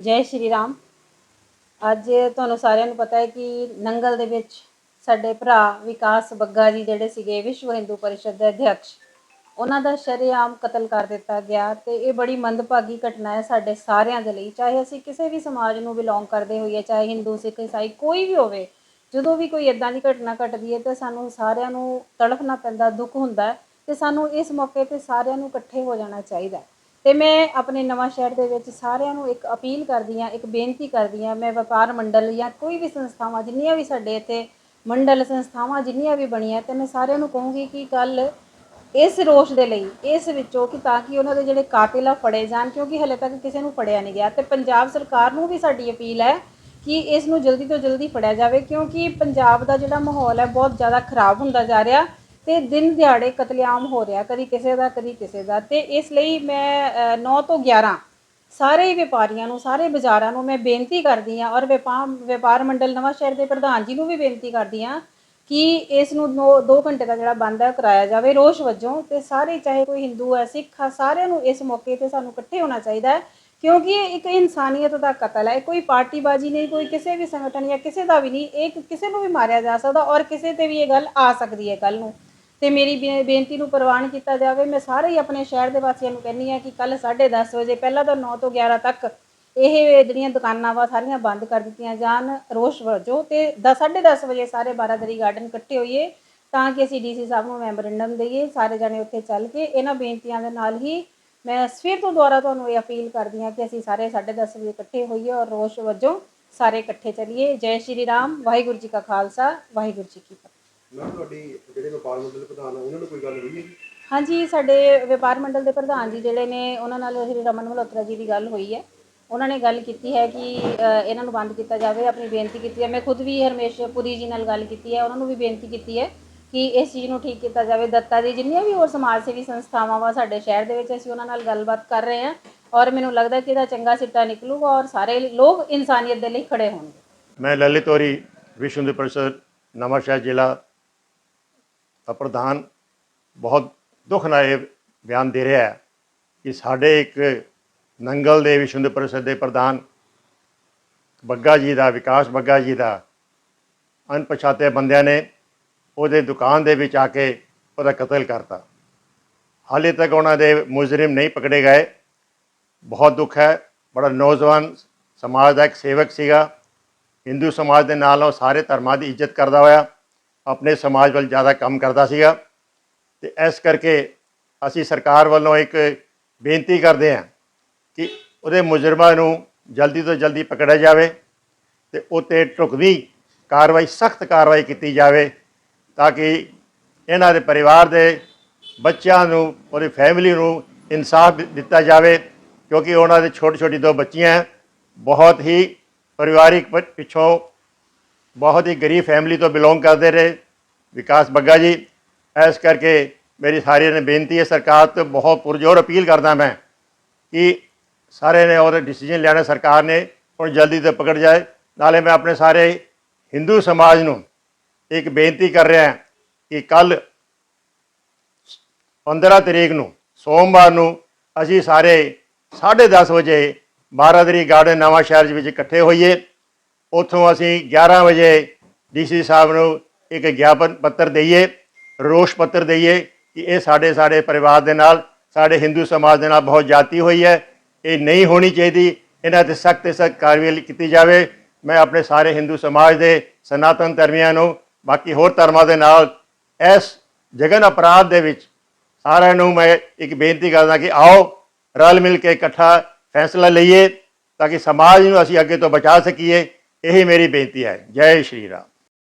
ਜੈ ਸ਼੍ਰੀ ਰਾਮ। ਅੱਜ ਤੁਹਾਨੂੰ ਸਾਰਿਆਂ ਨੂੰ ਪਤਾ ਹੈ ਕਿ ਨੰਗਲ ਦੇ ਵਿੱਚ ਸਾਡੇ ਭਰਾ ਵਿਕਾਸ ਬੱਗਾ ਜੀ ਜਿਹੜੇ ਸੀਗੇ, ਵਿਸ਼ਵ ਹਿੰਦੂ ਪਰਿਸ਼ਦ ਦੇ ਅਧਿਅਕਸ਼, ਉਹਨਾਂ ਦਾ ਸ਼ਰੇਆਮ ਕਤਲ ਕਰ ਦਿੱਤਾ ਗਿਆ ਤੇ ਇਹ ਬੜੀ ਮੰਦਭਾਗੀ ਘਟਨਾ ਹੈ ਸਾਡੇ ਸਾਰਿਆਂ ਦੇ ਲਈ। ਚਾਹੇ ਅਸੀਂ ਕਿਸੇ ਵੀ ਸਮਾਜ ਨੂੰ ਬਿਲੋਂਗ ਕਰਦੇ ਹੋਈਏ, ਚਾਹੇ ਹਿੰਦੂ, ਸਿੱਖ ਈਸਾਈ ਕੋਈ ਵੀ ਹੋਵੇ, ਜਦੋਂ ਵੀ ਕੋਈ ਇਦਾਂ ਦੀ ਘਟਨਾ ਘਟਦੀ ਹੈ ਤਾਂ ਸਾਨੂੰ ਸਾਰਿਆਂ ਨੂੰ ਤੜਫਣਾ ਪੈਂਦਾ, ਦੁੱਖ ਹੁੰਦਾ ਹੈ ਤੇ ਸਾਨੂੰ ਇਸ ਮੌਕੇ ਤੇ ਸਾਰਿਆਂ ਨੂੰ ਇਕੱਠੇ ਹੋ ਜਾਣਾ ਚਾਹੀਦਾ ਤੇ ਮੈਂ ਆਪਣੇ ਨਵਾਂ ਸ਼ਹਿਰ ਦੇ ਵਿੱਚ ਸਾਰਿਆਂ ਨੂੰ ਇੱਕ ਅਪੀਲ ਕਰਦੀ ਹਾਂ, ਇੱਕ ਬੇਨਤੀ ਕਰਦੀ ਹਾਂ, ਮੈਂ ਵਪਾਰ ਮੰਡਲ ਜਾਂ ਕੋਈ ਵੀ ਸੰਸਥਾਵਾਂ, ਜਿੰਨੀਆਂ ਵੀ ਸਾਡੇ ਇੱਥੇ ਮੰਡਲ ਸੰਸਥਾਵਾਂ ਜਿੰਨੀਆਂ ਵੀ ਬਣੀਆਂ, ਤੇ ਮੈਂ ਸਾਰਿਆਂ ਨੂੰ ਕਹੂੰਗੀ ਕਿ ਕੱਲ ਇਸ ਰੋਸ਼ ਦੇ ਲਈ, ਇਸ ਵਿੱਚੋਂ ਕਿ ਤਾਂ ਕਿ ਉਹਨਾਂ ਦੇ ਜਿਹੜੇ ਕਾਤਿਲ ਆ ਫੜੇ ਜਾਣ, ਕਿਉਂਕਿ ਹਲੇ ਤੱਕ ਕਿਸੇ ਨੂੰ ਫੜਿਆ ਨਹੀਂ ਗਿਆ। ਤੇ ਪੰਜਾਬ ਸਰਕਾਰ ਨੂੰ ਵੀ ਸਾਡੀ ਅਪੀਲ ਹੈ ਕਿ ਇਸ ਨੂੰ ਜਲਦੀ ਤੋਂ ਜਲਦੀ ਫੜਿਆ ਜਾਵੇ, ਕਿਉਂਕਿ ਪੰਜਾਬ ਦਾ ਜਿਹੜਾ ਮਾਹੌਲ ਹੈ ਬਹੁਤ ਜ਼ਿਆਦਾ ਖਰਾਬ ਹੁੰਦਾ ਜਾ ਰਿਹਾ। ਤੇ ਦਿਨ ਦਿਹਾੜੇ ਕਤਲੇਆਮ ਹੋ ਰਿਹਾ ਕਦੀ ਕਿਸੇ ਦਾ ਕਦੀ ਕਿਸੇ ਦਾ। ਤੇ ਇਸ ਲਈ ਮੈਂ ਅ, 9 ਤੋਂ 11 ਸਾਰੇ ਵਪਾਰੀਆਂ ਨੂੰ ਸਾਰੇ ਬਾਜ਼ਾਰਾਂ ਨੂੰ ਮੈਂ ਬੇਨਤੀ ਕਰਦੀ ਹਾਂ ਔਰ ਵਪਾਰ ਵਪਾਰ ਮੰਡਲ ਨਵਾਂ ਸ਼ਹਿਰ ਦੇ ਪ੍ਰਧਾਨ ਜੀ ਨੂੰ ਵੀ ਬੇਨਤੀ ਕਰਦੀ ਹਾਂ ਕਿ ਇਸ ਨੂੰ 2 ਘੰਟੇ ਦਾ ਜਿਹੜਾ ਬੰਦ ਹੈ ਕਰਾਇਆ ਜਾਵੇ ਰੋਸ਼ ਵਜੋਂ ਤੇ ਸਾਰੇ ਚਾਹੇ ਕੋਈ ਹਿੰਦੂ ਹੈ ਸਿੱਖ ਆ ਸਾਰਿਆਂ ਨੂੰ ਇਸ ਮੌਕੇ ਤੇ ਸਾਨੂੰ ਇਕੱਠੇ ਹੋਣਾ ਚਾਹੀਦਾ ਹੈ ਕਿਉਂਕਿ ਇਹ ਇੱਕ ਇਨਸਾਨੀਅਤ ਦਾ ਕਤਲ ਹੈ ਕੋਈ ਪਾਰਟੀਬਾਜ਼ੀ ਨਹੀਂ ਕੋਈ ਕਿਸੇ ਵੀ ਸੰਗਠਨ ਜਾਂ ਕਿਸੇ ਦਾ ਵੀ ਨਹੀਂ ਇਹ ਕਿਸੇ ਨੂੰ ਵੀ ਮਾਰਿਆ ਜਾ ਸਕਦਾ ਔਰ ਕਿਸੇ ਤੇ ਵੀ ਇਹ ਗੱਲ ਆ ਸਕਦੀ ਹੈ ਕੱਲ ਨੂੰ। ਤੇ ਮੇਰੀ ਬੇ- ਬੇਨਤੀ ਨੂੰ ਪ੍ਰਵਾਨ ਕੀਤਾ ਜਾਵੇ। ਮੈਂ ਸਾਰੇ ਹੀ ਆਪਣੇ ਸ਼ਹਿਰ ਦੇ ਵਾਸੀਆਂ ਨੂੰ ਕਹਿੰਦੀ ਆ ਕਿ ਕੱਲ 10:30 ਵਜੇ, ਪਹਿਲਾਂ ਤਾਂ 9 ਤੋਂ 11 ਤੱਕ ਇਹ ਜਿਹੜੀਆਂ ਦੁਕਾਨਾਂ ਵਾ, ਸਾਰੀਆਂ ਬੰਦ ਕਰ ਦਿੱਤੀਆਂ ਜਾਣ, ਰੋਸ਼ ਵਜੋਂ ਤੇ 10:30 ਵਜੇ ਸਾਰੇ ਬਾਰਾਦਰੀ ਗਾਰਡਨ ਇਕੱਠੇ ਹੋਈਏ ਤਾਂ ਕਿ ਅਸੀਂ ਡੀਸੀ ਸਾਹਿਬ ਨੂੰ ਮੈਮੋਰੈਂਡਮ ਦੇਈਏ, ਸਾਰੇ ਜਣੇ ਉੱਥੇ ਚੱਲ ਕੇ ਇਹਨਾਂ ਬੇਨਤੀਆਂ ਦੇ ਨਾਲ ਹੀ ਮੈਂ ਫਿਰ ਤੋਂ ਦੁਬਾਰਾ ਤੁਹਾਨੂੰ ਇਹ ਅਪੀਲ ਕਰਦੀ ਹਾਂ ਕਿ ਅਸੀਂ ਸਾਰੇ 10:30 ਵਜੇ ਇਕੱਠੇ ਹੋਈਏ ਔਰ ਰੋਸ਼ ਵਜੋਂ ਸਾਰੇ ਇਕੱਠੇ ਚੱਲੀਏ। ਜੈ ਸ਼੍ਰੀ ਰਾਮ, ਵਾਹਿਗੁਰੂ ਜੀ ਕਾ ਖਾਲਸਾ, ਵਾਹਿਗੁਰੂ ਜੀ ਕੀ ਫਤਿਹ। ਮੈਂ ਤੁਹਾਡੀ ਜਿਹੜੇ ਵਪਾਰ ਮੰਡਲ ਪ੍ਰਧਾਨ ਆ ਉਹਨਾਂ ਨੂੰ ਕੋਈ ਗੱਲ ਹੋਈ ਹੈ ਜੀ ਹਾਂਜੀ ਸਾਡੇ ਵਪਾਰ ਮੰਡਲ ਦੇ ਪ੍ਰਧਾਨ ਜੀ ਜਿਹੜੇ ਨੇ ਉਹਨਾਂ ਨਾਲ ਸ਼੍ਰੀ ਰਮਨ ਮਲਹੋਤਰਾ ਜੀ ਦੀ ਗੱਲ ਹੋਈ ਹੈ। ਉਹਨਾਂ ਨੇ ਗੱਲ ਕੀਤੀ ਹੈ ਕਿ ਅ, ਇਹਨਾਂ ਨੂੰ ਬੰਦ ਕੀਤਾ ਜਾਵੇ ਆਪਣੀ ਬੇਨਤੀ ਕੀਤੀ ਹੈ। ਮੈਂ ਖੁਦ ਵੀ ਹਰਮੇਸ਼ ਪੁਰੀ ਜੀ ਨਾਲ ਗੱਲ ਕੀਤੀ ਹੈ ਉਹਨਾਂ ਨੂੰ ਵੀ ਬੇਨਤੀ ਕੀਤੀ ਹੈ ਕਿ ਇਸ ਚੀਜ਼ ਨੂੰ ਠੀਕ ਕੀਤਾ ਜਾਵੇ। ਦੱਤਾ ਦੀ ਜਿੰਨੀਆਂ ਵੀ ਹੋਰ ਸਮਾਜ ਸੇਵੀ ਸੰਸਥਾਵਾਂ ਵਾ ਸਾਡੇ ਸ਼ਹਿਰ ਦੇ ਵਿੱਚ ਅਸੀਂ ਉਹਨਾਂ ਨਾਲ ਗੱਲਬਾਤ ਕਰ ਰਹੇ ਹਾਂ ਔਰ ਮੈਨੂੰ ਲੱਗਦਾ ਕਿ ਇਹਦਾ ਚੰਗਾ ਸਿੱਟਾ ਨਿਕਲੂਗਾ ਔਰ ਸਾਰੇ ਲੋਕ ਇਨਸਾਨੀਅਤ ਦੇ ਲਈ ਖੜੇ ਹੋਣਗੇ। ਮੈਂ ਲਲਿਤ ਔਰੀ ਵਿਸ਼ਵ ਹਿੰਦੂ ਪਰਿਸ਼ਦ ਨਵਾਂ ਸ਼ਹਿਰ ਜ਼ਿਲ੍ਹਾ ਪ੍ਰਧਾਨ ਬਹੁਤ ਦੁੱਖ ਨਾਲ ਇਹ ਬਿਆਨ ਦੇ ਰਿਹਾ ਹੈ ਕਿ ਸਾਡੇ ਇੱਕ ਨੰਗਲ ਦੇ ਵਿਸ਼ਵ ਪਰਿਸ਼ਦ ਦੇ ਪ੍ਰਧਾਨ ਬੱਗਾ ਜੀ ਦਾ, ਵਿਕਾਸ ਬੱਗਾ ਜੀ ਦਾ ਅਣਪਛਾਤੇ ਬੰਦਿਆਂ ਨੇ ਉਹਦੇ ਦੁਕਾਨ ਦੇ ਵਿੱਚ ਆ ਕੇ ਉਹਦਾ ਕਤਲ ਕਰਤਾ। ਹਾਲੇ ਤੱਕ ਉਹਨਾਂ ਦੇ ਮੁਜਰਮ ਨਹੀਂ ਪਕੜੇ ਗਏ। ਬਹੁਤ ਦੁੱਖ ਹੈ। ਬੜਾ ਨੌਜਵਾਨ ਸਮਾਜ ਦਾ ਇੱਕ ਸੇਵਕ ਸੀਗਾ। ਹਿੰਦੂ ਸਮਾਜ ਦੇ ਨਾਲ ਉਹ ਸਾਰੇ ਧਰਮਾਂ ਦੀ ਇੱਜ਼ਤ ਕਰਦਾ ਹੋਇਆ। ਆਪਣੇ ਸਮਾਜ ਵੱਲ ਜ਼ਿਆਦਾ ਕੰਮ ਕਰਦਾ ਸੀਗਾ ਤੇ ਇਸ ਕਰਕੇ ਅਸੀਂ ਸਰਕਾਰ ਵੱਲੋਂ ਇੱਕ ਬੇਨਤੀ ਕਰਦੇ ਹਾਂ ਕਿ ਉਹਦੇ ਮੁਜਰਮਾਂ ਨੂੰ ਜਲਦੀ ਤੋਂ ਜਲਦੀ ਪਕੜਿਆ ਜਾਵੇ ਤੇ ਉਤੇ ਢੁਕਵੀਂ ਕਾਰਵਾਈ, ਸਖਤ ਕਾਰਵਾਈ ਕੀਤੀ ਜਾਵੇ ਤਾਂ ਕਿ ਇਹਨਾਂ ਦੇ ਪਰਿਵਾਰ ਦੇ ਬੱਚਿਆਂ ਨੂੰ, ਉਹਦੀ ਫੈਮਿਲੀ ਨੂੰ ਇਨਸਾਫ ਦਿੱਤਾ ਜਾਵੇ ਕਿਉਂਕਿ ਉਹਨਾਂ ਦੇ ਛੋਟੀ ਛੋਟੀ ਦੋ ਬੱਚੀਆਂ ਬਹੁਤ ਹੀ ਪਰਿਵਾਰਿਕ ਪਿੱਛੋਂ ਬਹੁਤ ਹੀ ਗਰੀਬ ਫੈਮਿਲੀ ਤੋਂ ਬਿਲੋਂਗ ਕਰਦੇ ਰਹੇ। ਵਿਕਾਸ ਬੱਗਾ ਜੀ, ਇਸ ਕਰਕੇ ਮੇਰੀ ਸਾਰਿਆਂ ਨੇ ਬੇਨਤੀ ਹੈ, ਸਰਕਾਰ ਤੋਂ ਬਹੁਤ ਪੁਰਜੋਰ ਅਪੀਲ ਕਰਦਾ ਮੈਂ ਕਿ ਸਾਰੇ ਨੇ ਉਹਦਾ ਡਿਸੀਜਨ ਲੈਣਾ ਸਰਕਾਰ ਨੇ ਹੁਣ ਜਲਦੀ ਤੋਂ ਪਕੜ ਜਾਏ। ਨਾਲੇ ਮੈਂ ਆਪਣੇ ਸਾਰੇ ਹਿੰਦੂ ਸਮਾਜ ਨੂੰ ਇੱਕ ਬੇਨਤੀ ਕਰ ਰਿਹਾ ਕਿ ਕੱਲ 15 ਤਰੀਕ ਨੂੰ, ਸੋਮਵਾਰ ਨੂੰ ਅਸੀਂ ਸਾਰੇ 10:30 ਵਜੇ ਬਾਰਾਦਰੀ ਗਾਰਡਨ ਨਵਾਂ ਸ਼ਹਿਰ ਵਿੱਚ ਇਕੱਠੇ ਹੋਈਏ। ਉੱਥੋਂ ਅਸੀਂ 11 ਵਜੇ ਡੀਸੀ ਸਾਹਿਬ ਨੂੰ ਇੱਕ ਗਿਆਪਨ ਪੱਤਰ ਦਈਏ, ਰੋਸ਼ ਪੱਤਰ ਦਈਏ ਕਿ ਇਹ ਸਾਡੇ ਸਾਡੇ ਪਰਿਵਾਰ ਦੇ ਨਾਲ, ਸਾਡੇ ਹਿੰਦੂ ਸਮਾਜ ਦੇ ਨਾਲ ਬਹੁਤ ਜਾਤੀ ਹੋਈ ਹੈ, ਇਹ ਨਹੀਂ ਹੋਣੀ ਚਾਹੀਦੀ, ਇਹਨਾਂ ਤੇ ਸਖਤ ਸਖਤ ਕਾਰਵਾਈ ਕੀਤੀ ਜਾਵੇ। ਮੈਂ ਆਪਣੇ ਸਾਰੇ ਹਿੰਦੂ ਸਮਾਜ ਦੇ ਸਨਾਤਨ ਧਰਮੀਆਂ ਨੂੰ, ਬਾਕੀ ਹੋਰ ਧਰਮਾਂ ਦੇ ਨਾਲ, ਇਸ ਜਗਨ ਅਪਰਾਧ ਦੇ ਵਿੱਚ ਸਾਰਿਆਂ ਨੂੰ ਮੈਂ ਇੱਕ ਬੇਨਤੀ ਕਰਦਾ ਕਿ ਆਓ, ਰਲ ਮਿਲ ਕੇ ਇਕੱਠਾ ਫੈਸਲਾ ਲਈਏ, ਤਾਂ ਕਿ ਸਮਾਜ ਨੂੰ ਅਸੀਂ ਅੱਗੇ ਤੋਂ ਬਚਾ ਸਕੀਏ। ਇਹੀ ਮੇਰੀ ਬੇਨਤੀ ਹੈ। ਜੈ ਸ਼੍ਰੀ ਰਾਮ।